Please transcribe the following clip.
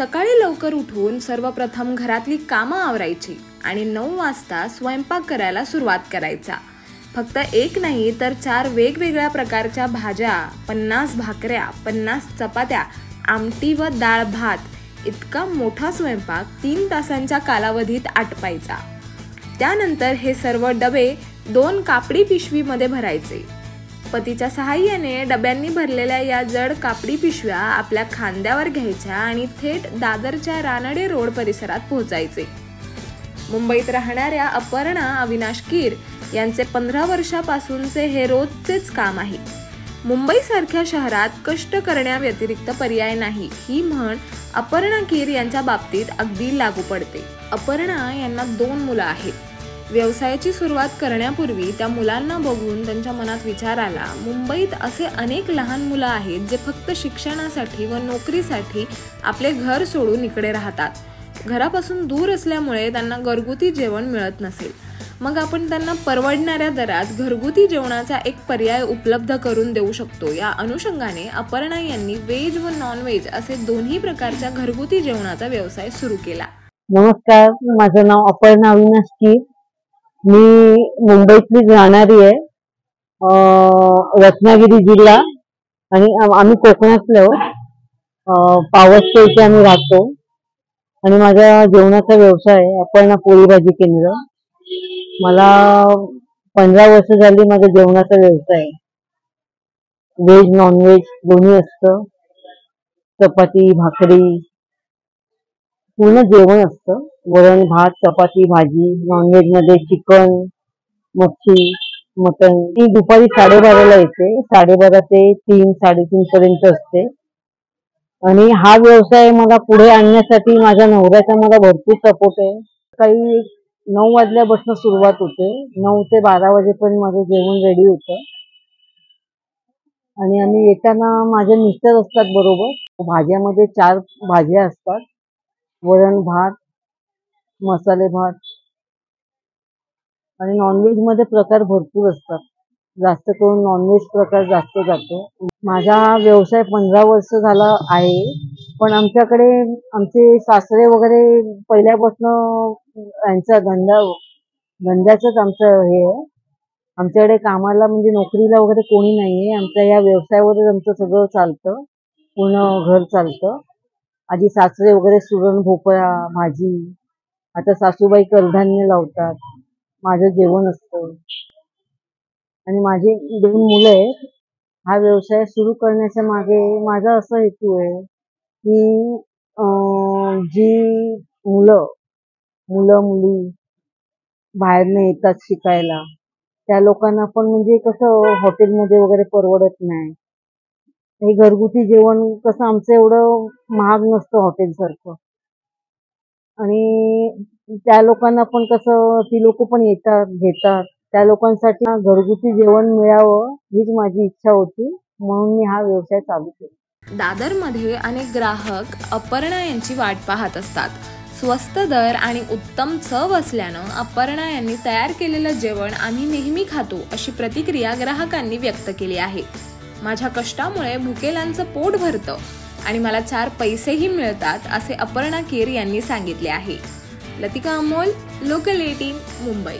सकाळी लवकर उठून सर्वप्रथम घरातली कामं आवरायची आणि नऊ वाजता स्वयंपाक करायला सुरुवात करायचा. फक्त एक नाही तर चार वेगवेगळ्या प्रकारच्या भाज्या पन्नास भाकऱ्या पन्नास चपात्या आमटी व डाळ भात इतका मोठा स्वयंपाक तीन तासांच्या कालावधीत आटपायचा. त्यानंतर हे सर्व डबे दोन कापडी पिशवीमध्ये भरायचे. पतीच्या सहाय्याने डब्यांनी भरलेल्या या जड कापडी पिशव्या आपल्या खांद्यावर घ्यायच्या आणि थेट दादरच्या रानडे रोड परिसरात पोहोचायचे. मुंबईत राहणाऱ्या अपर्णा अविनाश कीर यांचे पंधरा वर्षापासूनचे हे रोजचेच काम आहे. मुंबईसारख्या शहरात कष्ट करण्याव्यतिरिक्त पर्याय नाही ही म्हण अपर्णा कीर यांच्या बाबतीत अगदी लागू पडते. अपर्णा यांना दोन मुलं आहेत. व्यवसायाची सुरुवात करण्यापूर्वी त्या मुलांना बघून त्यांच्या मनात विचार आला. मुंबईत असे अनेक लहान मुलं आहेत जे फक्त शिक्षणासाठी व नोकरीसाठी आपले घर सोडून इकडे राहतात. घरापासून दूर असल्यामुळे त्यांना घरगुती जेवण मिळत नसेल. मग आपण त्यांना परवडणाऱ्या दरात घरगुती जेवणाचा एक पर्याय उपलब्ध करून देऊ शकतो. या अनुषंगाने अपर्णा यांनी व्हेज व नॉनव्हेज असे दोन्ही प्रकारच्या घरगुती जेवणाचा व्यवसाय सुरू केला. नमस्कार. माझं नाव अपर्णा अविनाश मी मुंबईतलीच राहणारी आहे रत्नागिरी जिल्हा आणि आम्ही कोकणातलो पावसच्या इथे आम्ही राहतो आणि माझा जेवणाचा व्यवसाय आहे अपर्णा पोळी भाजी केंद्र. मला पंधरा वर्ष झाली माझा जेवणाचा व्यवसाय व्हेज नॉनव्हेज दोन्ही असतं. चपाती भाकरी पूर्ण जेवण असतं. वरण भात चपाती भाजी नॉनव्हेजमध्ये चिकन मच्छी मटन ती दुपारी साडेबाराला येते. साडेबारा ते तीन साडेतीन पर्यंत असते. आणि हा व्यवसाय मला पुढे आणण्यासाठी माझ्या नवऱ्याचा मला भरपूर सपोर्ट आहे. काही नऊ वाजल्यापासून सुरुवात होते. नऊ ते बारा वाजेपर्यंत माझं जेवण रेडी होतं. आणि आम्ही येताना माझे मिस्टर असतात बरोबर. भाज्यामध्ये चार भाज्या असतात. वरण भात मसाले भात आणि नॉनव्हेजमध्ये प्रकार भरपूर असतात. जास्त करून नॉनव्हेज प्रकार जास्त जातो. माझा हा व्यवसाय पंधरा वर्ष झाला आहे पण आमच्याकडे आमचे सासरे वगैरे पहिल्यापासून यांचा धंदा धंद्याचंच आमचं हे आहे. आमच्याकडे कामाला म्हणजे नोकरीला वगैरे कोणी नाहीये. आमच्या या व्यवसायावरच आमचं सगळं चालतं. पूर्ण घर चालतं. आधी सासरे वगैरे सुरण भोपळा भाजी आता सासूबाई कडधान्य लावतात. माझं जेवण असतं. आणि माझी दोन मुलं आहेत. हा व्यवसाय सुरू करण्याच्या मागे माझा असा हेतू आहे की जी मुलं मुलं मुली बाहेरनं येतात शिकायला त्या लोकांना पण म्हणजे कसं हॉटेलमध्ये वगैरे परवडत नाही. हे घरगुती जेवण कसं आमचं एवढं महाग नसतं हॉटेल सारखं आणि त्या लोकांना पण कसं ती लोक पण येतात घेतात. त्या लोकांसाठी ना घरगुती जेवण मिळावं हीच माझी इच्छा होती. म्हणून मी हा व्यवसाय चालू केला. दादरमध्ये अनेक ग्राहक अपर्णा यांची वाट पाहत असतात. स्वस्त दर आणि उत्तम चव असल्यानं अपर्णा यांनी तयार केलेलं जेवण आम्ही नेहमी खातो अशी प्रतिक्रिया ग्राहकांनी व्यक्त केली आहे. माझ्या कष्टामुळे भुकेलांचं पोट भरतं आणि मला चार पैसेही मिळतात असे अपर्णा केर यांनी सांगितले आहे. Latika Amol local eighteen Mumbai.